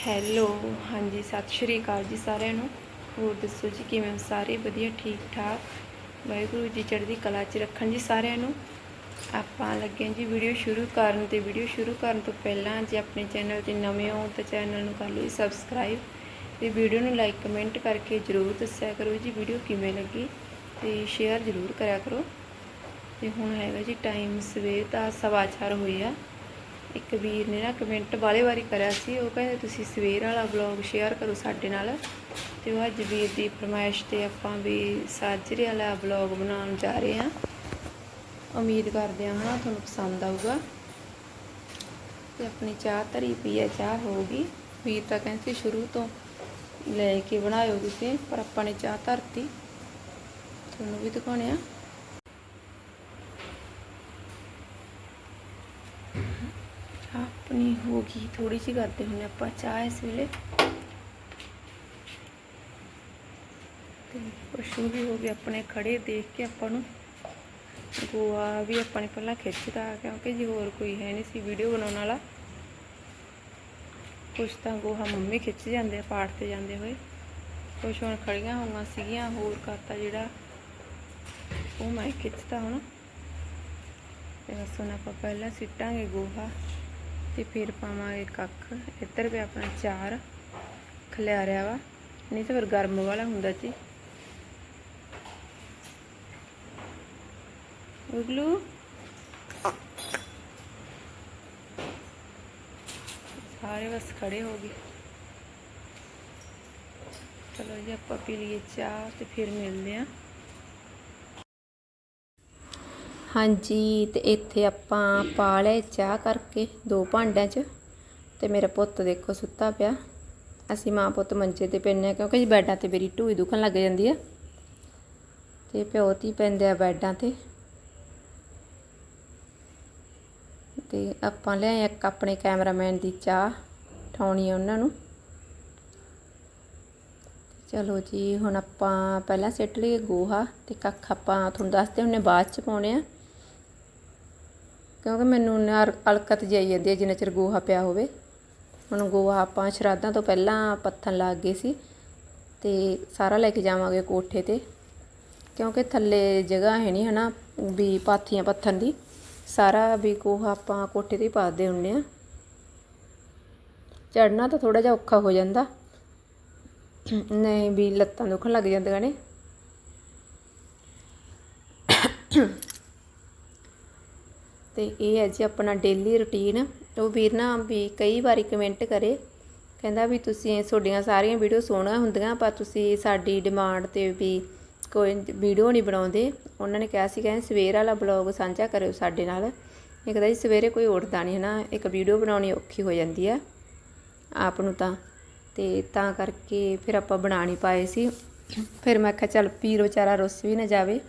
Hello ਹਾਂਜੀ, ਸਤਿ ਸ਼੍ਰੀ ਅਕਾਲ ਜੀ ਸਾਰਿਆਂ ਨੂੰ। ਹੋਰ ਦੱਸੋ ਜੀ, ਕਿਵੇਂ ਸਾਰੇ ਵਧੀਆ, ਠੀਕ ਠਾਕ? ਵਾਹਿਗੁਰੂ ਜੀ ਚੜ੍ਹਦੀ ਕਲਾ 'ਚ ਰੱਖਣ ਜੀ ਸਾਰਿਆਂ ਨੂੰ। ਆਪਾਂ ਲੱਗੇ ਜੀ ਵੀਡੀਓ ਸ਼ੁਰੂ ਕਰਨ ਤੇ। ਵੀਡੀਓ ਸ਼ੁਰੂ ਕਰਨ ਤੋਂ ਪਹਿਲਾਂ ਜੇ ਆਪਣੇ ਚੈਨਲ ਤੇ ਨਵੇਂ ਹੋ ਤਾਂ ਚੈਨਲ ਨੂੰ ਕਰ ਲਓ ਜੀ ਸਬਸਕ੍ਰਾਈਬ ਤੇ ਵੀਡੀਓ ਨੂੰ ਲਾਈਕ ਕਮੈਂਟ ਕਰਕੇ ਜਰੂਰ ਦੱਸਿਆ ਕਰੋ ਜੀ ਵੀਡੀਓ ਕਿਵੇਂ ਲੱਗੀ ਤੇ ਸ਼ੇਅਰ ਜਰੂਰ ਕਰਿਆ ਕਰੋ। ਤੇ ਹੁਣ ਹੈਗਾ ਜੀ ਟਾਈਮ ਸਵੇਰ ਦਾ ਸਵਾ ਹੋਈ ਆ ਇੱਕ ਵੀਰ ਨੇ ਨਾ ਕਮੈਂਟ ਵਾਲੇ ਵਾਰੀ ਕਰਿਆ ਸੀ, ਉਹ ਕਹਿੰਦੇ ਤੁਸੀਂ ਸਵੇਰ ਵਾਲਾ ਵਲੌਗ ਸ਼ੇਅਰ ਕਰੋ ਸਾਡੇ ਨਾਲ ਤੇ ਉਹ ਅੱਜ ਵੀਰ ਦੀ ਫਰਮਾਇਸ਼ ਤੇ ਆਪਾਂ ਵੀ ਸਾਜਰੇ ਵਾਲਾ ਵਲੌਗ ਬਣਾਉਣ ਜਾ ਰਹੇ ਹਾਂ। ਉਮੀਦ ਕਰਦੇ ਹਾਂ ਹਨਾ ਤੁਹਾਨੂੰ ਪਸੰਦ ਆਊਗਾ। ਤੇ ਆਪਣੀ ਚਾਹ ਧਰੀ ਪਈ ਹੈ, ਚਾਹ ਹੋਊਗੀ ਵੀਰ ਤਾਂ ਕਹਿੰਦੇ ਸੀ ਸ਼ੁਰੂ ਤੋਂ ਲੈ ਕੇ ਬਣਾਇਓ ਤੁਸੀਂ, ਪਰ ਆਪਾਂ ਨੇ ਚਾਹ ਧਰਤੀ। ਤੁਹਾਨੂੰ ਵੀ ਦਿਖਾਉਣੇ ਆ ਚਾਹ ਆਪਣੀ ਹੋ ਗਈ ਥੋੜੀ ਜਿਹੀ ਕਰਦੇ ਹੁੰਨੇ ਆਪਾਂ ਚਾਹ ਇਸ ਵੇਲੇ। ਤੇ ਪਸ਼ੂ ਵੀ ਹੋ ਗਏ ਆਪਣੇ ਖੜੇ, ਦੇਖ ਕੇ ਆਪਾਂ ਨੂੰ। ਗੋਆ ਵੀ ਆਪਾਂ ਨੇ ਪਹਿਲਾਂ ਖਿੱਚਦਾ ਕਿਉਂਕਿ ਜੀ ਹੋਰ ਕੋਈ ਹੈ ਨਹੀਂ ਸੀ ਵੀਡੀਓ ਬਣਾਉਣ ਵਾਲਾ। ਕੁਛ ਤਾਂ ਗੋਹਾ ਮੰਮੀ ਖਿੱਚ ਜਾਂਦੇ ਆ, ਪਾਠ ਤੇ ਜਾਂਦੇ ਹੋਏ। ਕੁਛ ਹੁਣ ਖੜੀਆਂ ਹੋਈਆਂ ਸੀਗੀਆਂ, ਹੋਰ ਕਰਤਾ ਜਿਹੜਾ। ਉਹ ਮੈਂ ਖਿੱਚਦਾ ਹੁਣ। ਤੇ ਬਸ ਹੁਣ ਆਪਾਂ ਪਹਿਲਾਂ ਸਿੱਟਾਂਗੇ ਗੋਹਾ। ਤੇ ਫਿਰ ਪਾਵਾਂਗੇ ਕੱਖ। ਇੱਧਰ ਵੀ ਆਪਣਾ ਚਾਰ ਖਲਿਆਰਿਆ ਵਾ। ਨਹੀਂ ਤਾਂ ਫਿਰ ਗਰਮ ਵਾਲਾ ਹੁੰਦਾ ਜੀ। ਉਗਲੂ। ਸਾਰੇ ਬਸ ਖੜੇ ਹੋ ਗਏ। ਚਲੋ ਜੀ, ਆਪਾਂ ਪੀ ਲਈਏ ਚਾਹ ਤੇ ਫਿਰ ਮਿਲਦੇ ਆਂ ਹਾਂਜੀ, ਤੇ ਇੱਥੇ ਆਪਾਂ ਪਾ ਲਏ ਚਾਹ ਕਰਕੇ, ਦੋ ਭਾਂਡਿਆਂ 'ਚ। ਤੇ ਮੇਰਾ ਪੁੱਤ ਦੇਖੋ ਸੁੱਤਾ ਪਿਆ। ਅਸੀਂ ਮਾਂ ਪੁੱਤ ਮੰਜੇ ਤੇ ਪੈਂਦੇ ਹਾਂ, ਕਿਉਂਕਿ ਜੀ ਬੈੱਡਾਂ ਤੇ ਮੇਰੀ ਢੂਈ ਦੁਖਣ ਲੱਗ ਜਾਂਦੀ ਆ। ਤੇ ਪਿਓ ਤੀ ਪੈਂਦੇ ਆ ਬੈੱਡਾਂ ਤੇ। ਤੇ ਆਪਾਂ ਲਿਆਏ ਇੱਕ ਆਪਣੇ ਕੈਮਰਾਮੈਨ ਦੀ ਚਾਹ, ਠਾਉਣੀ ਆ ਉਹਨਾਂ ਨੂੰ। ਚਲੋ ਜੀ, ਹੁਣ ਆਪਾਂ ਪਹਿਲਾਂ ਸਿੱਟ ਲਈਏ ਗੋਹਾ, ਤੇ ਕੱਖ ਆਪਾਂ ਤੁਹਾਨੂੰ ਦੱਸਦੇ ਹੁੰਨੇ ਬਾਅਦ ਚ ਪਾਉਣੇ ਆ। ਕਿਉਂਕਿ ਮੈਨੂੰ ਨਾ ਅਲਕਤ ਜਾਈ ਜਾਂਦੀ ਹੈ, ਜਿੰਨਾ ਚਿਰ ਗੋਹਾ ਪਿਆ ਹੋਵੇ। ਹੁਣ ਗੋਹਾ ਆਪਾਂ ਸ਼ਰਾਧਾਂ ਤੋਂ ਪਹਿਲਾਂ ਪੱਥਨ ਲੱਗ ਗਏ ਸੀ ਤੇ ਸਾਰਾ ਲੈ ਕੇ ਜਾਵਾਂਗੇ ਕੋਠੇ ਤੇ। ਕਿਉਂਕਿ ਥੱਲੇ ਜਗ੍ਹਾ ਹੈ ਨਹੀਂ ਹਨਾ, ਵੀ ਪਾਥੀਆਂ ਪੱਥਨ ਦੀ। ਸਾਰਾ ਵੀ ਗੋਹਾ ਆਪਾਂ ਕੋਠੇ ਤੇ ਹੀ ਪਾਦੇ ਹੁੰਨੇ ਆ ਚੜਨਾ ਤਾਂ ਥੋੜਾ ਜਿਹਾ ਔਖਾ ਹੋ ਜਾਂਦਾ। ਨਹੀਂ ਵੀ ਲੱਤਾਂ ਦੁਖਣ ਲੱਗ ਜਾਂਦੀਆਂ ਨੇ। ਤੇ ਇਹ ਹੈ ਜੀ ਆਪਣਾ ਡੇਲੀ ਰੁਟੀਨ ਉਹ ਵੀਰ ਨਾ ਵੀ ਕਈ ਵਾਰੀ ਕਮੈਂਟ ਕਰੇ, ਕਹਿੰਦਾ ਵੀ ਤੁਸੀਂ ਤੁਹਾਡੀਆਂ ਸਾਰੀਆਂ ਵੀਡੀਓ ਸੋਹਣੀਆਂ ਹੁੰਦੀਆਂ, ਪਰ ਤੁਸੀਂ ਸਾਡੀ ਡਿਮਾਂਡ ਤੇ ਵੀ ਕੋਈ ਵੀਡੀਓ ਨਹੀਂ ਬਣਾਉਂਦੇ। ਉਹਨਾਂ ਨੇ ਕਿਹਾ ਸੀ, ਕਹਿੰਦੇ ਸਵੇਰ ਵਾਲਾ ਬਲੌਗ ਸਾਂਝਾ ਕਰਿਓ ਸਾਡੇ ਨਾਲ। ਇਹ ਕਹਿੰਦਾ ਜੀ ਸਵੇਰੇ ਕੋਈ ਉੱਠਦਾ ਨਹੀਂ ਹਨਾ, ਇੱਕ ਵੀਡੀਓ ਬਣਾਉਣੀ ਔਖੀ ਹੋ ਜਾਂਦੀ ਆ ਆਪ ਨੂੰ ਤਾਂ। ਤੇ ਤਾਂ ਕਰਕੇ ਫਿਰ ਆਪਾਂ ਬਣਾ ਨਹੀਂ ਪਾਏ ਸੀ। ਫਿਰ ਮੈਂ ਕਿਹਾ ਚੱਲ ਪੀਰ ਵਿਚਾਰਾ ਰੁੱਸ ਵੀ ਨਾ ਜਾਵੇ,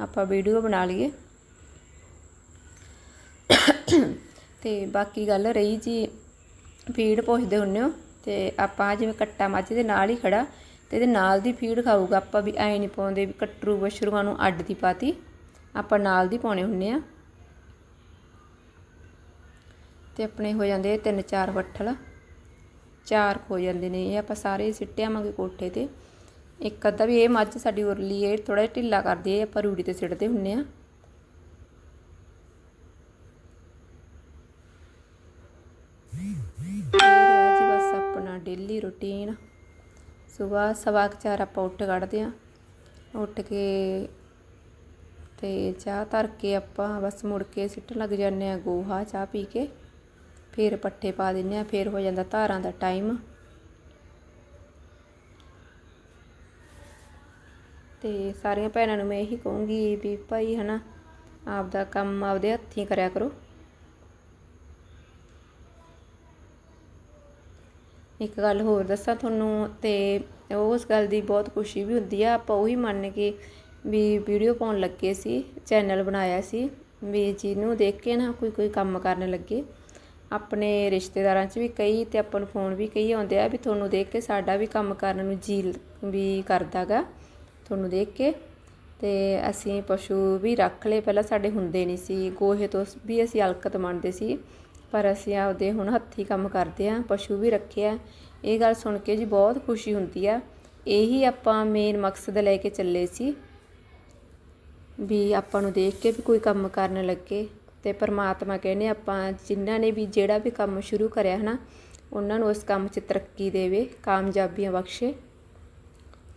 ਆਪਾਂ ਵੀਡੀਓ ਬਣਾ ਲਈਏ। ਤੇ ਬਾਕੀ ਗੱਲ ਰਹੀ ਜੀ, ਫੀਡ ਪੁੱਛਦੇ ਹੁੰਨੇ ਹੋ, ਤੇ ਆਪਾਂ ਜਿਵੇਂ ਕੱਟਾ ਮੱਝ ਦੇ ਨਾਲ ਹੀ ਖੜਾ, ਤੇ ਇਹਦੇ ਨਾਲ ਦੀ ਫੀਡ ਖਾਊਗਾ ਆਪਾਂ ਵੀ, ਐ ਨਹੀਂ ਪਾਉਂਦੇ ਵੀ ਕੱਟਰੂ ਬਸ਼ਰੂਆਂ ਨੂੰ ਅੱਡ ਦੀ ਪਾਤੀ, ਆਪਾਂ ਨਾਲ ਦੀ ਪਾਉਣੇ ਹੁੰਨੇ ਆ। ਤੇ ਆਪਣੇ ਹੋ ਜਾਂਦੇ ਤਿੰਨ ਚਾਰ ਵੱਠਲ, ਚਾਰ ਹੋ ਜਾਂਦੇ ਨੇ, ਇਹ ਆਪਾਂ ਸਾਰੇ ਸਿੱਟਿਆਵਾਂਗੇ ਕੋਠੇ ਤੇ। ਇੱਕ ਅੱਧਾ ਵੀ ਇਹ ਮੱਝ ਸਾਡੀ ਉਰਲੀ, ਇਹ ਥੋੜਾ ਜਿਹਾ ਢਿੱਲਾ ਕਰਦੀ ਹੈ ਆਪਾਂ ਰੂੜੀ ਤੇ ਸਿੱਟਦੇ ਹੁੰਨੇ ਆ। ਡੇਲੀ ਰੂਟੀਨ ਸੁਬਾਹ ਸਵਾ ਕੁ ਚਾਰ ਆਪਾਂ ਉੱਠ ਕੱਢਦੇ ਹਾਂ। ਉੱਠ ਕੇ ਤੇ ਚਾਹ ਧਰ ਕੇ ਆਪਾਂ ਬਸ ਮੁੜ ਕੇ ਸਿੱਟਣ ਲੱਗ ਜਾਂਦੇ ਆ ਗੋਹਾ, ਚਾਹ ਪੀ ਕੇ। ਫਿਰ ਪੱਠੇ ਪਾ ਦਿੰਨੇ ਆ ਫਿਰ ਹੋ ਜਾਂਦਾ ਧਾਰਾਂ ਦਾ ਟਾਈਮ ਤੇ ਸਾਰੀਆਂ ਭੈਣਾਂ ਨੂੰ ਮੈਂ ਇਹੀ ਕਹੂੰਗੀ ਵੀ ਭਾਈ ਹਨਾ, ਆਪਦਾ ਕੰਮ ਆਪਦੇ ਹੱਥੀਂ ਕਰਿਆ ਕਰੋ। ਇੱਕ ਗੱਲ ਹੋਰ ਦੱਸਾਂ ਤੁਹਾਨੂੰ ਅਤੇ ਉਸ ਗੱਲ ਦੀ ਬਹੁਤ ਖੁਸ਼ੀ ਵੀ ਹੁੰਦੀ ਆ। ਆਪਾਂ ਉਹੀ ਮੰਨ ਕੇ ਵੀ ਵੀਡੀਓ ਪਾਉਣ ਲੱਗੇ ਸੀ, ਚੈਨਲ ਬਣਾਇਆ ਸੀ ਵੀ ਜਿਹਨੂੰ ਦੇਖ ਕੇ ਨਾ ਕੋਈ ਕੋਈ ਕੰਮ ਕਰਨ ਲੱਗੇ। ਆਪਣੇ ਰਿਸ਼ਤੇਦਾਰਾਂ 'ਚ ਵੀ ਕਈ ਤੇ ਆਪਾਂ ਨੂੰ ਫੋਨ ਵੀ ਕਈ ਆਉਂਦੇ ਆ ਵੀ ਤੁਹਾਨੂੰ ਦੇਖ ਕੇ ਸਾਡਾ ਵੀ ਕੰਮ ਕਰਨ ਨੂੰ ਜੀ ਵੀ ਕਰਦਾਗਾ ਤੁਹਾਨੂੰ ਦੇਖ ਕੇ। ਤੇ ਅਸੀਂ ਪਸ਼ੂ ਵੀ ਰੱਖ ਲਏ, ਪਹਿਲਾਂ ਸਾਡੇ ਹੁੰਦੇ ਨਹੀਂ ਸੀ, ਗੋਹੇ ਤੋਂ ਵੀ ਅਸੀਂ ਅਲਕਤ ਮੰਨਦੇ ਸੀ। ਪਰ ਅਸੀਂ ਆਪਦੇ ਹੁਣ ਹੱਥੀ ਕੰਮ ਕਰਦੇ ਆ ਪਸ਼ੂ ਵੀ ਰੱਖਿਆ ਇਹ ਗੱਲ ਸੁਣ ਕੇ ਜੀ ਬਹੁਤ ਖੁਸ਼ੀ ਹੁੰਦੀ ਆ। ਇਹੀ ਆਪਾਂ ਮੇਨ ਮਕਸਦ ਲੈ ਕੇ ਚੱਲੇ ਸੀ ਵੀ ਆਪਾਂ ਨੂੰ ਦੇਖ ਕੇ ਵੀ ਕੋਈ ਕੰਮ ਕਰਨ ਲੱਗੇ ਤੇ ਪਰਮਾਤਮਾ ਕਹਿੰਦੇ ਆਪਾਂ ਜਿਨ੍ਹਾਂ ਨੇ ਵੀ ਜਿਹੜਾ ਵੀ ਕੰਮ ਸ਼ੁਰੂ ਕਰਿਆ ਹਨਾ, ਉਹਨਾਂ ਨੂੰ ਇਸ ਕੰਮ 'ਚ ਤਰੱਕੀ ਦੇਵੇ, ਕਾਮਯਾਬੀਆਂ ਬਖਸ਼ੇ।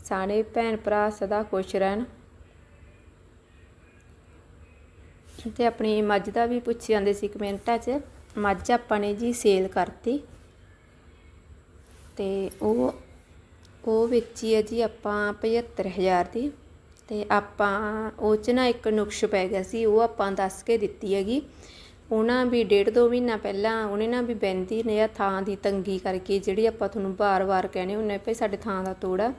ਸਾਰੇ ਭੈਣ ਭਰਾ ਸਦਾ ਖੁਸ਼ ਰਹਿਣ। ਤੇ ਆਪਣੀ ਮੱਝ ਦਾ ਵੀ ਪੁੱਛ ਜਾਂਦੇ ਸੀ ਕਮੈਂਟਾਂ 'ਚ ਮੱਝ ਆਪਾਂ ਨੇ ਜੀ ਸੇਲ ਕਰਤੀ। ਤੇ ਉਹ ਉਹ ਵੇਚੀ ਹੈ ਜੀ ਆਪਾਂ 75000 ਦੀ। ਤੇ ਆਪਾਂ, ਉਹ 'ਚ ਨਾ ਇੱਕ ਨੁਕਸ਼ ਪੈ ਗਿਆ ਸੀ, ਉਹ ਆਪਾਂ ਦੱਸ ਕੇ ਦਿੱਤੀ ਹੈਗੀ। ਉਹਨਾਂ ਵੀ ਡੇਢ ਦੋ ਮਹੀਨਾ ਪਹਿਲਾਂ ਉਹਨੇ ਨਾ ਵੀ ਬੈਂਦੀ ਨੇ ਆ ਥਾਂ ਦੀ ਤੰਗੀ ਕਰਕੇ, ਜਿਹੜੀ ਆਪਾਂ ਤੁਹਾਨੂੰ ਬਾਰ-ਬਾਰ ਕਹਿੰਦੇ ਹੁੰਨੇ ਭਈ ਸਾਡੇ ਥਾਂ ਦਾ ਤੋੜਾ।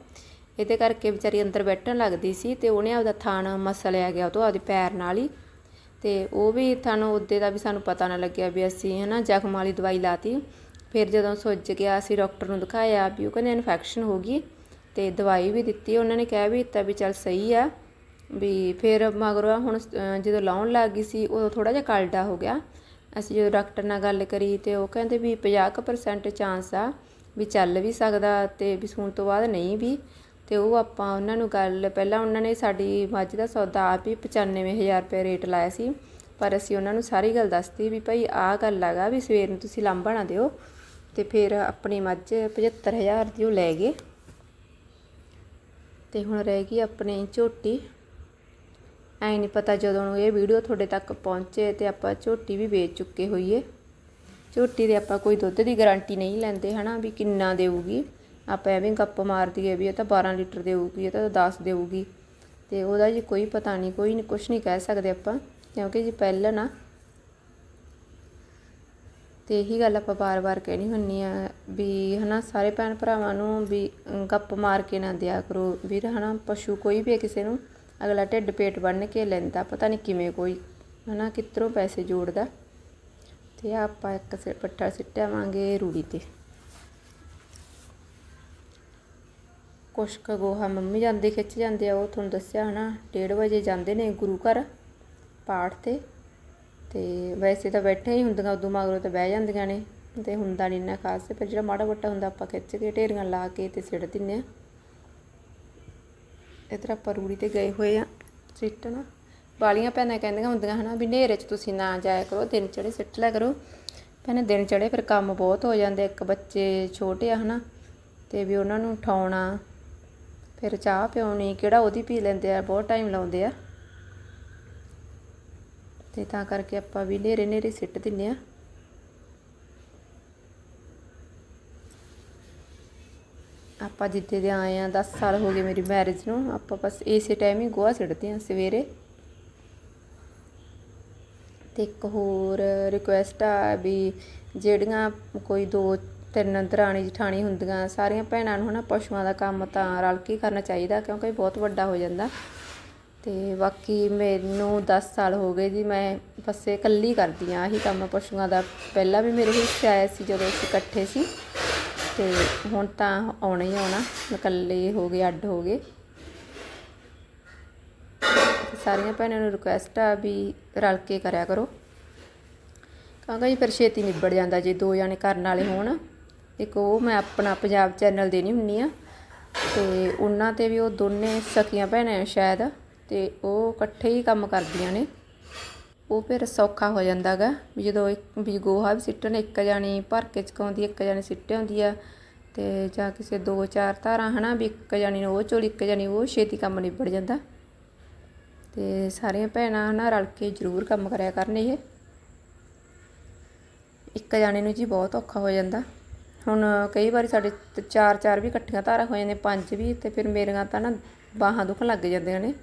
ਇਹਦੇ ਕਰਕੇ ਵਿਚਾਰੀ ਅੰਦਰ ਬੈਠਣ ਲੱਗਦੀ ਸੀ ਤੇ ਉਹਨੇ ਆਪਦਾ ਥਾਂ ਮਸਲਿਆ ਗਿਆ, ਉਹ ਤੋਂ ਆਪਦੇ ਪੈਰ ਨਾਲ ਹੀ। ਅਤੇ ਉਹ ਵੀ ਤੁਹਾਨੂੰ ਉਹਦੇ ਦਾ ਵੀ ਸਾਨੂੰ ਪਤਾ ਨਾ ਲੱਗਿਆ ਵੀ ਅਸੀਂ ਹੈ ਨਾ ਜ਼ਖਮ ਵਾਲੀ ਦਵਾਈ ਲਾਤੀ। ਫਿਰ ਜਦੋਂ ਸੁੱਜ ਗਿਆ, ਅਸੀਂ ਡਾਕਟਰ ਨੂੰ ਦਿਖਾਇਆ ਵੀ ਉਹ ਕਹਿੰਦੇ ਇਨਫੈਕਸ਼ਨ ਹੋ ਗਈ ਅਤੇ ਦਵਾਈ ਵੀ ਦਿੱਤੀ। ਉਹਨਾਂ ਨੇ ਕਿਹਾ ਵੀ ਦਿੱਤਾ ਵੀ ਚੱਲ ਸਹੀ ਆ। ਵੀ ਫਿਰ ਮਗਰੋਂ ਹੁਣ ਜਦੋਂ ਲਾਉਣ ਲੱਗ ਗਈ ਸੀ, ਉਦੋਂ ਥੋੜ੍ਹਾ ਜਿਹਾ ਕਲਡਾ ਹੋ ਗਿਆ। ਅਸੀਂ ਜਦੋਂ ਡਾਕਟਰ ਨਾਲ ਗੱਲ ਕਰੀ ਤੇ ਉਹ ਕਹਿੰਦੇ ਵੀ 50% ਚਾਂਸ ਆ ਵੀ ਚੱਲ ਵੀ ਸਕਦਾ ਤੇ ਵੀ ਸੂਣ ਤੋਂ ਬਾਅਦ ਨਹੀਂ ਵੀ। ਅਤੇ ਉਹ ਆਪਾਂ ਉਹਨਾਂ ਨੂੰ ਗੱਲ ਪਹਿਲਾਂ ਉਹਨਾਂ ਨੇ ਸਾਡੀ ਮੱਝ ਦਾ ਸੌਦਾ ਆਪ ਹੀ 95000 ਰੁਪਏ ਰੇਟ ਲਾਇਆ ਸੀ। ਪਰ ਅਸੀਂ ਉਹਨਾਂ ਨੂੰ ਸਾਰੀ ਗੱਲ ਦੱਸਤੀ ਵੀ ਭਾਈ ਆਹ ਗੱਲ ਹੈਗਾ ਵੀ ਸਵੇਰ ਨੂੰ ਤੁਸੀਂ ਲਾਂਭਾ ਨਾ ਦਿਓ ਅਤੇ ਫਿਰ ਆਪਣੀ ਮੱਝ 75000 ਦੀ ਉਹ ਲੈ ਗਏ। ਤੇ ਹੁਣ ਰਹਿ ਗਈ ਆਪਣੀ ਝੋਟੀ। ਐ ਨਹੀਂ ਪਤਾ ਜਦੋਂ ਨੂੰ ਇਹ ਵੀਡੀਓ ਤੁਹਾਡੇ ਤੱਕ ਪਹੁੰਚੇ ਤੇ ਆਪਾਂ ਝੋਟੀ ਵੀ ਵੇਚ ਚੁੱਕੇ ਹੋਈਏ। ਝੋਟੀ ਦੇ ਆਪਾਂ ਕੋਈ ਦੁੱਧ ਦੀ ਗਾਰੰਟੀ ਨਹੀਂ ਲੈਂਦੇ ਹਨਾ ਵੀ ਕਿੰਨਾ ਦੇਊਗੀ। ਆਪਾਂ ਐਵੇਂ ਗੱਪ ਮਾਰ ਦਈਏ ਵੀ ਇਹ ਤਾਂ 12 ਲੀਟਰ ਦੇਊਗੀ, ਇਹ ਤਾਂ 10 ਦੇਊਗੀ। ਤੇ ਉਹਦਾ ਜੀ ਕੋਈ ਪਤਾ ਨਹੀਂ, ਕੋਈ ਨਹੀਂ ਕੁਝ ਨਹੀਂ ਕਹਿ ਸਕਦੇ ਆਪਾਂ, ਕਿਉਂਕਿ ਜੀ ਪਹਿਲਾਂ ਨਾ ਤੇ ਇਹੀ ਗੱਲ ਆਪਾਂ ਬਾਰ-ਬਾਰ ਕਹਿਣੀ ਹੁੰਨੀ ਆ ਵੀ ਹਨਾ, ਸਾਰੇ ਭੈਣ ਭਰਾਵਾਂ ਨੂੰ ਵੀ ਗੱਪ ਮਾਰ ਕੇ ਨਾ ਦਿਆ ਕਰੋ। ਵੀਰ ਹਨਾ, ਪਸ਼ੂ ਕੋਈ ਵੀ ਹੈ ਕਿਸੇ ਨੂੰ, ਅਗਲਾ ਢਿੱਡ ਪੇਟ ਬੰਨ ਕੇ ਲੈਂਦਾ, ਪਤਾ ਨਹੀਂ ਕਿਵੇਂ ਕੋਈ, ਹਨਾ, ਕਿੱਧਰੋਂ ਪੈਸੇ ਜੋੜਦਾ। ਤੇ ਆਪਾਂ ਇੱਕ ਸਿ- ਪੱਠਾ ਸਿੱਟਾਵਾਂਗੇ ਰੂੜੀ ਤੇ। ਕੁਛ ਕੁ ਗੋਹਾ ਮੰਮੀ ਜਾਂਦੇ ਖਿੱਚ ਜਾਂਦੇ ਆ, ਉਹ ਤੁਹਾਨੂੰ ਦੱਸਿਆ ਹਨਾ 1:30 ਵਜੇ ਜਾਂਦੇ ਨੇ ਗੁਰੂ ਘਰ, ਪਾਠ ਤੇ। ਤੇ ਵੈਸੇ ਤਾਂ ਬੈਠੇ ਹੀ ਹੁੰਦੀਆਂ, ਉਦੋਂ ਮਗਰੋਂ ਤਾਂ ਬਹਿ ਜਾਂਦੀਆਂ ਨੇ। ਤੇ ਹੁੰਦਾ ਨਹੀਂ ਨਾ ਖਾਸ, ਤੇ ਫਿਰ ਜਿਹੜਾ ਮਾੜਾ ਮੋਟਾ ਹੁੰਦਾ, ਆਪਾਂ ਖਿੱਚ ਕੇ ਢੇਰੀਆਂ ਲਾ ਕੇ ਤੇ ਸਿੱਟ ਦਿੰਨੇ ਆ। ਇਧਰ ਆਪਾਂ ਰੂੜੀ ਤੇ ਗਏ ਹੋਏ ਆ, ਸਿੱਟਣ। ਵਾਲੀਆਂ ਭੈਣਾਂ ਕਹਿੰਦੀਆਂ ਹੁੰਦੀਆਂ ਹਨਾ ਵੀ ਹਨੇਰੇ 'ਚ ਤੁਸੀਂ ਨਾ ਜਾਇਆ ਕਰੋ, ਦਿਨ ਚੜੇ ਸਿੱਟ ਲਿਆ ਕਰੋ। ਭੈਣੇ ਦਿਨ ਚੜੇ ਫਿਰ ਕੰਮ ਬਹੁਤ ਹੋ ਜਾਂਦੇ ਇੱਕ ਬੱਚੇ ਛੋਟੇ ਆ ਹਨਾ, ਤੇ ਵੀ ਉਹਨਾਂ ਨੂੰ ਉਠਾਉਣਾ ਫਿਰ ਚਾਹ ਪਿਉਣੀ, ਕਿਹੜਾ ਉਹਦੀ ਪੀ ਲੈਂਦੇ ਆ, ਬਹੁਤ ਟਾਈਮ ਲਾਉਂਦੇ ਆ। ਤੇ ਤਾਂ ਕਰਕੇ ਆਪਾਂ ਵੀ ਨੇਰੇ ਨੇਰੇ ਸਿੱਟ ਦਿੰਨੇ ਆ। ਆਪਾਂ ਜਿੱਦੇ ਦੇ ਆਏ ਆ 10 ਸਾਲ ਹੋ ਗਏ ਮੇਰੀ ਮੈਰਿਜ ਨੂੰ, ਆਪਾਂ ਬਸ ਇਸੇ ਟਾਈਮ ਹੀ ਗੋਹਾ ਸਿੱਟਦੇ ਆ ਸਵੇਰੇ। ਤੇ ਇੱਕ ਹੋਰ ਰਿਕੁਐਸਟ ਆ ਵੀ ਜਿਹੜੀਆਂ ਕੋਈ ਦੋ ਤਿੰਨ ਦਰਾਣੀ ਜਠਾਣੀ ਹੁੰਦੀਆਂ, ਸਾਰੀਆਂ ਭੈਣਾਂ ਨੂੰ ਹਨਾ ਪਸ਼ੂਆਂ ਦਾ ਕੰਮ ਤਾਂ ਰਲ ਕੇ ਹੀ ਕਰਨਾ ਚਾਹੀਦਾ ਕਿਉਂਕਿ ਬਹੁਤ ਵੱਡਾ ਹੋ ਜਾਂਦਾ। ਤੇ ਬਾਕੀ ਮੈਨੂੰ 10 ਸਾਲ ਹੋ ਗਏ ਜੀ, ਮੈਂ ਬਸ ਇਹ ਇਕੱਲੀ ਕਰਦੀ ਆ ਆਹੀ ਕੰਮ ਪਸ਼ੂਆਂ ਦਾ। ਪਹਿਲਾਂ ਵੀ ਮੇਰੇ ਹਿੱਸੇ ਆਇਆ ਸੀ ਜਦੋਂ ਅਸੀਂ ਇਕੱਠੇ ਸੀ, ਤੇ ਹੁਣ ਤਾਂ ਆਉਣਾ ਹੀ ਆਉਣਾ, ਇਕੱਲੇ ਹੋ ਗਏ, ਅੱਡ ਹੋ ਗਏ। ਸਾਰੀਆਂ ਭੈਣਾਂ ਨੂੰ ਰਿਕੁਐਸਟ ਆ ਵੀ ਰਲ ਕੇ ਕਰਿਆ ਕਰੋ। ਕਿਉਂਕਿ ਜੀ ਫਿਰ ਛੇਤੀ ਨਿਬੜ ਜਾਂਦਾ, ਜੇ ਦੋ ਜਾਣੇ ਕਰਨ ਵਾਲੇ ਹੋਣ ਇੱਕ ਉਹ ਮੈਂ ਆਪਣਾ ਪੰਜਾਬ ਚੈਨਲ ਦੇਣੀ ਹੁੰਨੀ ਆ, ਤੇ ਉਹਨਾਂ ਤੇ ਵੀ ਉਹ ਦੋਨੇ ਸਕੀਆਂ ਭੈਣਾਂ ਸ਼ਾਇਦ, ਤੇ ਉਹ ਇਕੱਠੇ ਹੀ ਕੰਮ ਕਰਦੀਆਂ ਨੇ। ਉਹ ਫਿਰ ਸੌਖਾ ਹੋ ਜਾਂਦਾਗਾ ਵੀ ਜਦੋਂ ਇੱਕ, ਵੀ ਗੋਹਾ ਵੀ ਸਿੱਟਣ, ਇੱਕ ਜਾਣੀ ਭਰ ਕੇ ਚਕਾਉਂਦੀ, ਇੱਕ ਜਾਣੀ ਸਿੱਟੇ ਹੁੰਦੀ ਆ, ਤੇ ਜਾਂ ਕਿਸੇ ਦੋ ਚਾਰ ਧਾਰਾਂ ਹਨਾ, ਵੀ ਇੱਕ ਜਾਣੀ ਨੂੰ ਉਹ ਚੋਲ, ਇੱਕ ਜਾਣੀ ਉਹ ਛੇਤੀ ਕੰਮ ਨਿਬੜ ਜਾਂਦਾ। ਤੇ ਸਾਰੀਆਂ ਭੈਣਾਂ ਨਾ ਰਲ ਕੇ ਜ਼ਰੂਰ ਕੰਮ ਕਰਿਆ ਕਰਨ ਇਹ। ਇੱਕ ਜਾਣੇ ਨੂੰ ਜੀ ਬਹੁਤ ਔਖਾ ਹੋ ਜਾਂਦਾ। ਹੁਣ ਕਈ ਵਾਰੀ ਸਾਡੇ ਚਾਰ ਚਾਰ ਵੀ ਇਕੱਠੀਆਂ ਧਾਰਾਂ ਹੋ ਜਾਂਦੀਆਂ, ਪੰਜ ਵੀ, ਤੇ ਫਿਰ ਮੇਰੀਆਂ ਤਾਂ ਨਾ ਬਾਹਾਂ ਦੁਖਣ ਲੱਗ ਜਾਂਦੀਆਂ ਨੇ।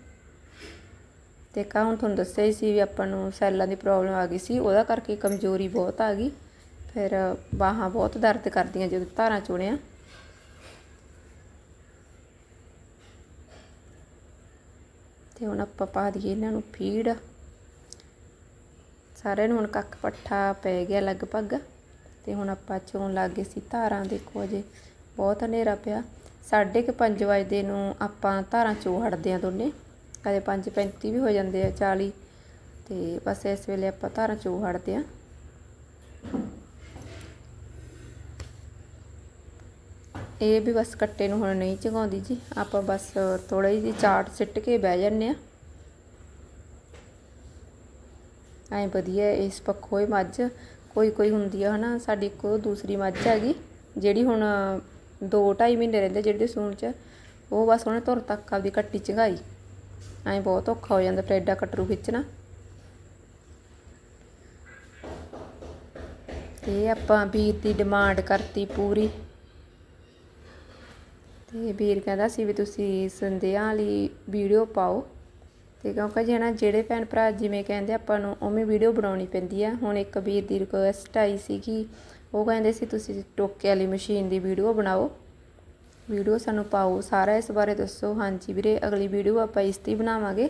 ਤੇ ਕਾ ਹੁਣ ਤੁਹਾਨੂੰ ਦੱਸਿਆ ਹੀ ਸੀ ਵੀ ਆਪਾਂ ਨੂੰ ਸੈੱਲਾਂ ਦੀ ਪ੍ਰੋਬਲਮ ਆ ਗਈ ਸੀ, ਉਹਦਾ ਕਰਕੇ ਕਮਜ਼ੋਰੀ ਬਹੁਤ ਆ ਗਈ। ਫਿਰ ਬਾਹਾਂ ਬਹੁਤ ਦਰਦ ਕਰਦੀਆਂ ਜਦੋਂ ਧਾਰਾਂ ਚੁਣਿਆ। ਤੇ ਹੁਣ ਆਪਾਂ ਪਾ ਦਈਏ ਇਹਨਾਂ ਨੂੰ ਫੀਡ। ਸਾਰਿਆਂ ਨੂੰ ਹੁਣ ਕੱਖ ਪੱਠਾ ਪੈ ਗਿਆ ਲਗਭਗ। ਤੇ ਹੁਣ ਆਪਾਂ ਚੋਣ ਲੱਗ ਗਏ ਸੀ ਧਾਰਾਂ ਦੇਖੋ ਅਜੇ। ਬਹੁਤ ਹਨੇਰਾ ਪਿਆ। 5:30 ਵਜੇ ਦੇ ਨੂੰ ਆਪਾਂ ਧਾਰਾਂ ਚੋ ਹਟਦੇ ਆ ਦੋਨੇ। ਕਦੇ 5:35 ਵੀ ਹੋ ਜਾਂਦੇ ਆ 40 ਤੇ ਬਸ ਇਸ ਵੇਲੇ ਆਪਾਂ ਧਾਰਾਂ ਚੋ ਹਟਦੇ ਆ ਇਹ ਵੀ ਬਸ ਕੱਟੇ ਨੂੰ ਹੁਣ ਨਹੀਂ ਚਗਾਉਂਦੀ ਜੀ। ਆਪਾਂ ਬਸ ਥੋੜਾ ਜਿਹੀ ਚਾਟ ਸਿੱਟ ਕੇ ਬਹਿ ਜਾਂਦੇ ਆ ਐਂ ਵਧੀਆ ਇਸ ਪੱਖੋਂ ਹੀ ਮੱਝ। ਕੋਈ ਕੋਈ ਹੁੰਦੀ ਆ, ਹਨਾ, ਸਾਡੀ ਇੱਕ ਉਹ ਦੂਸਰੀ ਮੱਝ ਹੈਗੀ, ਜਿਹੜੀ ਹੁਣ 2.5 ਮਹੀਨੇ ਰਹਿੰਦੇ ਜਿਹੜੇ ਸੂਣ ਚ, ਉਹ ਬਸ ਉਹਨੇ ਧੁਰ ਤੱਕ ਆਪਦੀ ਕੱਟੀ ਚੰਗਾਈ। ਐਂ ਬਹੁਤ ਔਖਾ ਹੋ ਜਾਂਦਾ ਫਿਰ ਐਡਾ ਕਟਰੂ ਖਿੱਚਣਾ। ਤੇ ਆਪਾਂ ਵੀਰ ਦੀ ਡਿਮਾਂਡ ਕਰਤੀ ਪੂਰੀ। ਤੇ ਵੀਰ ਕਹਿੰਦਾ ਸੀ ਵੀ ਤੁਸੀਂ ਸੰਦਿਆਂ ਵਾਲੀ ਵੀਡੀਓ ਪਾਓ। ਤੇ ਕਿਉਂਕਿ ਜੇ ਨਾ ਜਿਹੜੇ ਭੈਣ ਭਰਾ ਜਿਵੇਂ ਕਹਿੰਦੇ ਆਪਾਂ ਨੂੰ, ਉਵੇਂ ਵੀਡੀਓ ਬਣਾਉਣੀ ਪੈਂਦੀ ਆ। ਹੁਣ ਇੱਕ ਵੀਰ ਦੀ ਰਿਕੁਐਸਟ ਆਈ ਸੀਗੀ ਉਹ ਕਹਿੰਦੇ ਸੀ, ਤੁਸੀਂ ਟੋਕੇ ਵਾਲੀ ਮਸ਼ੀਨ ਦੀ ਵੀਡੀਓ ਬਣਾਓ। ਵੀਡੀਓ ਸਾਨੂੰ ਪਾਓ। ਸਾਰਾ ਇਸ ਬਾਰੇ ਦੱਸੋ। ਹਾਂਜੀ ਵੀਰੇ, ਅਗਲੀ ਵੀਡੀਓ ਆਪਾਂ ਇਸ ਦੀ ਬਣਾਵਾਂਗੇ।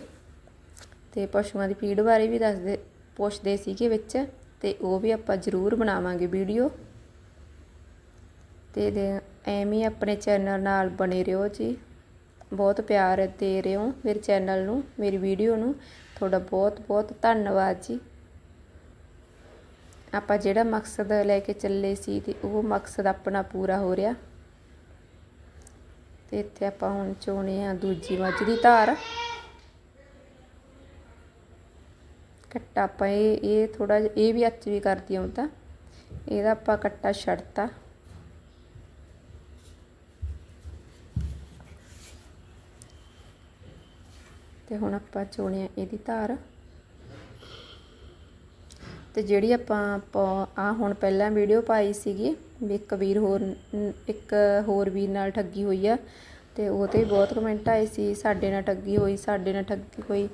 ਤੇ ਪਸ਼ੂਆਂ ਦੀ ਫੀਡ ਬਾਰੇ ਵੀ ਦੱਸਦੇ, ਪੁੱਛਦੇ ਸੀਗੇ ਵਿੱਚ। ਤੇ ਉਹ ਵੀ ਆਪਾਂ ਜ਼ਰੂਰ ਬਣਾਵਾਂਗੇ ਵੀਡੀਓ ਤੇ ਦੇ, ਐਵੇਂ ਆਪਣੇ ਚੈਨਲ ਨਾਲ ਬਣੇ ਰਹੋ ਜੀ। ਬਹੁਤ ਪਿਆਰ ਦੇ ਰਹੇ ਹੋ ਮੇਰੇ ਚੈਨਲ ਨੂੰ, ਮੇਰੀ ਵੀਡੀਓ ਨੂੰ। ਤੁਹਾਡਾ ਬਹੁਤ ਬਹੁਤ ਧੰਨਵਾਦ ਜੀ। ਆਪਾਂ ਜਿਹੜਾ ਮਕਸਦ ਲੈ ਕੇ ਚੱਲੇ ਸੀ ਤੇ ਉਹ ਮਕਸਦ ਆਪਣਾ ਪੂਰਾ ਹੋ ਰਿਹਾ। ਤੇ ਇੱਥੇ ਆਪਾਂ ਹੁਣ ਚੋਣੇ ਆ ਦੂਜੀ ਮੱਝ ਦੀ ਧਾਰ। ਕੱਟਾ ਆਪਾਂ ਇਹ ਇਹ ਥੋੜਾ ਇਹ ਵੀ ਅੱਚ ਵੀ ਕਰਦੀ ਹਾਂ ਤਾਂ। ਇਹਦਾ ਆਪਾਂ ਕੱਟਾ ਛੱਡਤਾ। ਤੇ ਹੁਣ ਆਪਾਂ ਚੋਣੇ ਇਹਦੀ ਧਾਰ। ਤੇ ਜਿਹੜੀ ਆਪਾਂ ਆ ਹੁਣ ਪਹਿਲਾਂ ਵੀਡੀਓ ਪਾਈ ਸੀਗੀ, ਵੀ ਇੱਕ ਵੀਰ ਹੋਰ, ਇੱਕ ਹੋਰ ਵੀਰ ਨਾਲ ਠੱਗੀ ਹੋਈ ਆ, ਤੇ ਉਹ ਤੇ ਬਹੁਤ ਕਮੈਂਟ ਆਏ ਸੀ, ਸਾਡੇ ਨਾਲ ਠੱਗੀ ਹੋਈ, ਸਾਡੇ ਨਾਲ ਠੱਗੀ ਹੋਈ।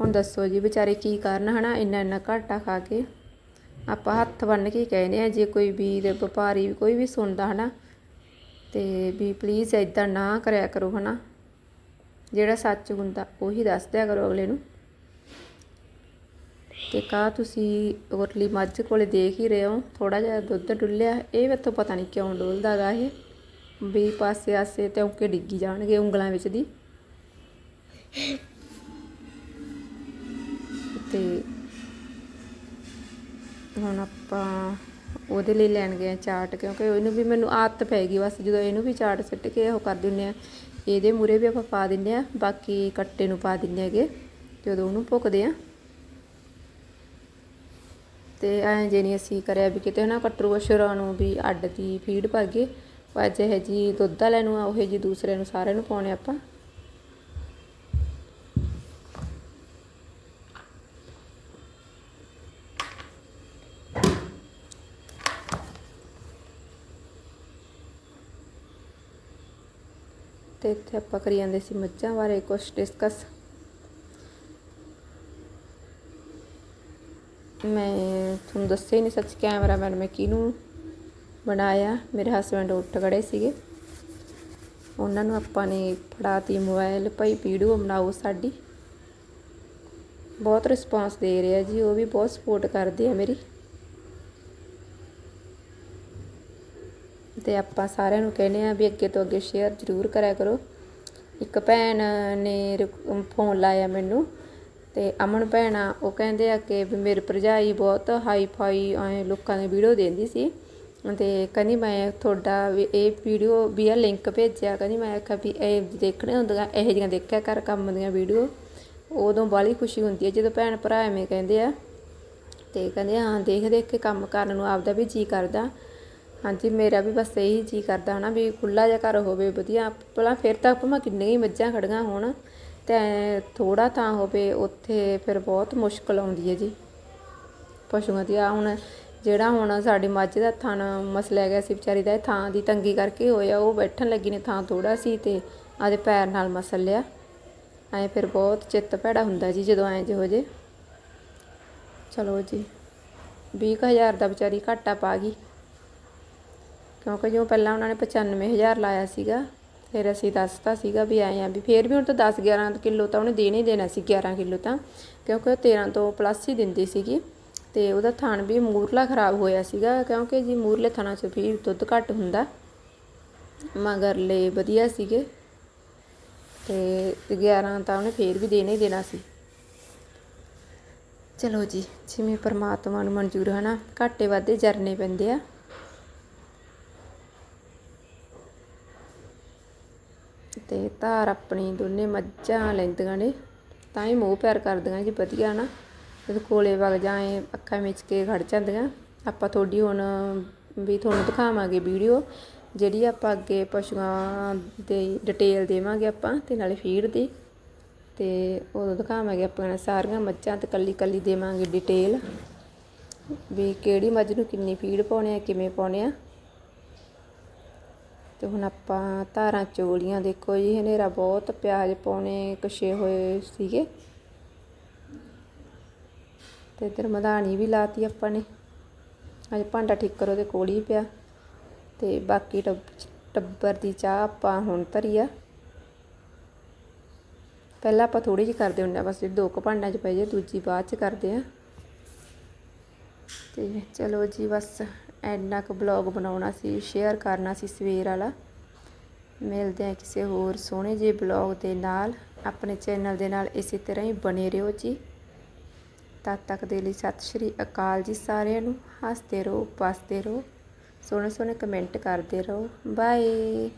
ਹੁਣ ਦੱਸੋ ਜੀ ਵਿਚਾਰੇ ਕੀ ਕਰਨ ਹਨਾ? ਇੰਨਾ ਇੰਨਾ ਘਾਟਾ ਖਾ ਕੇ। ਆਪਾਂ ਹੱਥ ਬੰਨ ਕੇ ਕਹਿੰਦੇ ਆ, ਜੇ ਕੋਈ ਵੀਰ ਵਪਾਰੀ ਕੋਈ ਵੀ ਸੁਣਦਾ, ਹਨਾ? ਤੇ ਵੀ ਪਲੀਜ਼ ਇਦਾਂ ਨਾ ਕਰਿਆ ਕਰੋ, ਹਨਾ? ਜਿਹੜਾ ਸੱਚ ਹੁੰਦਾ, ਉਹੀ ਦੱਸ ਦਿਆ ਕਰੋ ਅਗਲੇ ਨੂੰ। ਤੇ ਕਾ ਤੁਸੀਂ ਉਰਲੀ ਮੱਝ ਕੋਲੇ ਦੇਖ ਹੀ ਰਹੇ ਹੋ ਥੋੜਾ ਜਿਹਾ ਦੁੱਧ ਡੁੱਲਿਆ, ਇਹ ਮੈਥੋਂ ਪਤਾ ਨਹੀਂ ਕਿਉਂ ਡੋਲਦਾਗਾ ਇਹ। ਵੀ ਪਾਸੇ ਆਸੇ ਤੇ ਔਕੇ ਡਿੱਗੀ ਜਾਣਗੇ ਉਂਗਲਾਂ ਵਿੱਚ ਦੀ। ਤੇ ਹੁਣ ਆਪਾਂ ਉਹਦੇ ਲਈ ਲੈਣ ਗਏ ਚਾਟ, ਕਿਉਂਕਿ ਇਹਨੂੰ ਵੀ ਮੈਨੂੰ ਆਦਤ ਪੈ ਗਈ ਬਸ, ਜਦੋਂ ਇਹਨੂੰ ਵੀ ਚਾਟ ਸਿੱਟ ਕੇ ਉਹ ਕਰ ਦਿੰਨੇ ਆ ਇਹਦੇ ਮੂਰੇ ਵੀ ਆਪਾਂ ਪਾ ਦਿੰਨੇ ਆ ਬਾਕੀ ਕੱਟੇ ਨੂੰ ਪਾ ਦਿੰਨੇ ਹੈਗੇ, ਜਦੋਂ ਉਹਨੂੰ ਭੁੱਕਦੇ ਆ ਤੇ ਐਂ ਜੇ ਨਹੀਂ ਅਸੀਂ ਕਰਿਆ ਵੀ ਕਿਤੇ ਨਾ ਕਟਰੂ ਅਸ਼ਰਾਂ ਨੂੰ ਵੀ ਅੱਡ ਦੀ ਫੀਡ ਭਰ ਗਏ ਅੱਜ ਇਹ ਜੀ ਦੁੱਧ ਵਾਲਿਆਂ ਨੂੰ ਆ, ਉਹ ਜੀ ਦੂਸਰੇ ਨੂੰ ਸਾਰਿਆਂ ਨੂੰ ਪਾਉਣੇ ਆਪਾਂ। ਤੇ ਇੱਥੇ ਆਪਾਂ ਕਰੀ ਜਾਂਦੇ ਸੀ ਮੱਝਾਂ ਬਾਰੇ ਕੁਝ ਡਿਸਕਸ ਮੈਂ ਤੁਹਾਨੂੰ ਦੱਸਿਆ ਹੀ ਨਹੀਂ ਸੱਚ ਕੈਮਰਾਮੈਨ ਮੈਂ ਕਿਹਨੂੰ ਬਣਾਇਆ। ਮੇਰੇ ਹਸਬੰਡ ਉੱਠ ਖੜੇ ਸੀਗੇ। ਉਹਨਾਂ ਨੂੰ ਆਪਾਂ ਨੇ ਫੜਾਤੀ ਮੋਬਾਈਲ ਭਾਈ ਵੀਡੀਓ ਬਣਾਓ ਸਾਡੀ। ਬਹੁਤ ਰਿਸਪਾਂਸ ਦੇ ਰਿਹਾ ਜੀ, ਉਹ ਵੀ ਬਹੁਤ ਸਪੋਰਟ ਕਰਦੇ ਆ ਮੇਰੀ। ਤੇ ਆਪਾਂ ਸਾਰਿਆਂ ਨੂੰ ਕਹਿੰਦੇ ਆ ਵੀ ਅੱਗੇ ਤੋਂ ਅੱਗੇ ਸ਼ੇਅਰ ਜ਼ਰੂਰ ਕਰਿਆ ਕਰੋ। ਇੱਕ ਭੈਣ ਨੇ ਫੋਨ ਲਾਇਆ ਮੈਨੂੰ ਤੇ ਅਮਨ ਭੈਣਾ ਉਹ ਕਹਿੰਦੇ ਆ ਕਿ ਵੀ ਮੇਰੇ ਭਰਜਾਈ ਬਹੁਤ ਹਾਈ ਫਾਈ ਐ ਲੋਕਾਂ ਦੀ ਵੀਡੀਓ ਦਿੰਦੀ ਸੀ ਤੇ ਕਹਿੰਦੀ ਮੈਂ ਤੁਹਾਡਾ ਵੀ ਇਹ ਵੀਡੀਓ ਵੀ ਆ ਲਿੰਕ ਭੇਜਿਆ। ਕਹਿੰਦੀ ਮੈਂ ਆਖਿਆ ਵੀ ਇਹ ਦੇਖਣੇ ਹੁੰਦੀਆਂ, ਇਹੋ ਜਿਹੀਆਂ ਦੇਖਿਆ ਕਰ ਕੰਮ ਦੀਆਂ ਵੀਡੀਓ ਉਦੋਂ ਬਾਲੀ ਖੁਸ਼ੀ ਹੁੰਦੀ ਹੈ ਜਦੋਂ ਭੈਣ ਭਰਾ ਐਵੇਂ ਕਹਿੰਦੇ ਆ। ਤੇ ਕਹਿੰਦੇ ਹਾਂ ਦੇਖ ਦੇਖ ਕੇ ਕੰਮ ਕਰਨ ਨੂੰ ਆਪਦਾ ਵੀ ਜੀ ਕਰਦਾ। ਹਾਂਜੀ, ਮੇਰਾ ਵੀ ਬਸ ਇਹੀ ਜੀ ਕਰਦਾ ਹਨਾ ਵੀ ਖੁੱਲਾ ਜਿਹਾ ਘਰ ਹੋਵੇ, ਵਧੀਆ। ਭਲਾ ਫਿਰ ਤਾਂ ਭਾਵੇਂ ਕਿੰਨੇ ਹੀ ਮੱਝਾਂ ਖੜੀਆਂ ਹੋਣ, ਤੇ ਥੋੜਾ ਥਾਂ ਹੋਵੇ ਉੱਥੇ ਫਿਰ ਬਹੁਤ ਮੁਸ਼ਕਲ ਆਉਂਦੀ ਹੈ ਜੀ। ਪਸ਼ੂਆਂ ਦੀ ਆ ਹੁਣ ਜਿਹੜਾ ਹੁਣ ਸਾਡੀ ਮੱਝ ਦਾ ਥਣ ਮਸਲਾ ਗਿਆ ਸੀ ਵਿਚਾਰੀ ਦਾ ਥਾਂ ਦੀ ਤੰਗੀ ਕਰਕੇ ਹੋਇਆ, ਉਹ ਬੈਠਣ ਲੱਗੀ ਨੇ ਥਾਂ ਥੋੜਾ ਸੀ ਤੇ ਆਦੇ ਪੈਰ ਨਾਲ ਮਸਲ ਲਿਆ। ਐ ਫਿਰ ਬਹੁਤ ਚਿੱਤ ਭੈੜਾ ਹੁੰਦਾ ਜੀ ਜਦੋਂ ਐ ਜਿਹੋ ਜੇ ਚਲੋ ਜੀ 20000 ਦਾ ਵਿਚਾਰੀ ਘਾਟਾ ਪਾ ਗਈ। ਕਿਉਂਕਿ ਜੋ ਪਹਿਲਾਂ ਉਹਨਾਂ ਨੇ 95000 ਲਾਇਆ ਸੀਗਾ, ਫਿਰ ਅਸੀਂ ਦੱਸਤਾ ਸੀਗਾ ਵੀ ਆਏ ਆ ਵੀ ਫੇਰ ਵੀ ਹੁਣ ਤਾਂ 10 11 ਕਿਲੋ ਤਾਂ ਉਹਨੇ ਦੇਣਾ ਹੀ ਦੇਣਾ ਸੀ 11 ਕਿਲੋ ਤਾਂ, ਕਿਉਂਕਿ ਉਹ 13 ਤੋਂ ਪਲੱਸ ਹੀ ਦਿੰਦੀ ਸੀਗੀ। ਤੇ ਉਹਦਾ ਥਣ ਵੀ ਮੂਰਲਾ ਖਰਾਬ ਹੋਇਆ ਸੀਗਾ, ਕਿਉਂਕਿ ਜੀ ਮੂਰਲੇ ਥਣਾ 'ਚ ਵੀ ਦੁੱਧ ਘੱਟ ਹੁੰਦਾ। ਮਗਰਲੇ ਵਧੀਆ ਸੀਗੇ। ਤੇ 11 ਤਾਂ ਉਹਨੇ ਫੇਰ ਵੀ ਦੇਣੇ ਹੀ ਦੇਣਾ ਸੀ। ਚਲੋ ਜੀ, ਜਿਵੇਂ ਪਰਮਾਤਮਾ ਨੂੰ ਮਨਜ਼ੂਰ ਹਨਾ, ਘਾਟੇ ਵਾਧੇ ਜਰਨੇ ਪੈਂਦੇ ਆ। ਅਤੇ ਧਾਰ ਆਪਣੀ ਦੋਨੇ ਮੱਝਾਂ ਲੈਂਦੀਆਂ ਨੇ, ਤਾਂ ਹੀ ਮੋਹ ਪਿਆਰ ਕਰਦੀਆਂ ਜੀ, ਵਧੀਆ ਨਾ। ਜਦ ਕੋਲੇ ਵਗ ਜਾਏ, ਅੱਖਾਂ ਵਿੱਚ ਕੇ ਖੜ ਜਾਂਦੀਆਂ। ਆਪਾਂ ਤੁਹਾਡੀ ਹੁਣ, ਵੀ ਤੁਹਾਨੂੰ ਦਿਖਾਵਾਂਗੇ ਵੀਡੀਓ, ਜਿਹੜੀ ਆਪਾਂ ਅੱਗੇ ਪਸ਼ੂਆਂ ਦੇ ਡਿਟੇਲ ਦੇਵਾਂਗੇ ਆਪਾਂ, ਤੇ ਨਾਲੇ ਫੀਡ ਦੀ। ਤੇ ਉਦੋਂ ਦਿਖਾਵਾਂਗੇ ਆਪਾਂ ਸਾਰੀਆਂ ਮੱਝਾਂ ਤੇ ਕੱਲੀ ਕੱਲੀ ਦੇਵਾਂਗੇ ਡਿਟੇਲ, ਵੀ ਕਿਹੜੀ ਮੱਝ ਨੂੰ ਕਿੰਨੀ ਫੀਡ ਪਾਉਣੀ ਆ, ਕਿਵੇਂ ਪਾਉਣੀ ਆ। ਤੇ ਹੁਣ ਆਪਾਂ ਧਾਰਾਂ ਚੋਲੀਆਂ ਦੇਖੋ ਜੀ, ਹਨੇਰਾ ਬਹੁਤ ਪਿਆਜ਼ ਪਾਉਣੇ, ਕਸ਼ੇ ਹੋਏ ਸੀਗੇ। ਤੇ ਇਧਰ ਮਧਾਣੀ ਵੀ ਲਾਤੀ ਆਪਾਂ ਨੇ। ਅੱਜ ਭਾਂਡਾ ਠੀਕ ਕਰੋ ਤੇ ਕੋਲ ਹੀ ਪਿਆ। ਤੇ ਬਾਕੀ ਟੱਬ- ਟੱਬਰ ਦੀ ਚਾਹ ਆਪਾਂ ਹੁਣ ਧਰੀ ਆ। ਪਹਿਲਾਂ ਆਪਾਂ ਥੋੜੀ ਜਿਹੀ ਕਰਦੇ ਹੁੰਦੇ ਆ, ਬਸ ਦੋ ਕੁ ਭਾਂਡਿਆਂ 'ਚ ਪਈ ਜੇ, ਦੂਜੀ ਬਾਅਦ 'ਚ ਕਰਦੇ ਆ। ਤੇ ਚਲੋ ਜੀ, ਬਸ। ਐਨਾ ਕੁ ਬਲੌਗ ਬਣਾਉਣਾ ਸੀ ਸ਼ੇਅਰ ਕਰਨਾ ਸੀ ਸਵੇਰ ਵਾਲਾ। ਮਿਲਦੇ ਆ ਕਿਸੇ ਹੋਰ ਸੋਹਣੇ ਜਿਹੇ ਬਲੌਗ ਦੇ ਨਾਲ। ਆਪਣੇ ਚੈਨਲ ਦੇ ਨਾਲ ਇਸੇ ਤਰ੍ਹਾਂ ਹੀ ਬਣੇ ਰਹੋ ਜੀ। ਤਦ ਤੱਕ ਦੇ ਲਈ ਸਤਿ ਸ਼੍ਰੀ ਅਕਾਲ ਜੀ ਸਾਰਿਆਂ ਨੂੰ। ਹੱਸਦੇ ਰਹੋ, ਪਸਦੇ ਰਹੋ। ਸੋਹਣੇ ਸੋਹਣੇ ਕਮੈਂਟ ਕਰਦੇ ਰਹੋ। ਬਾਏ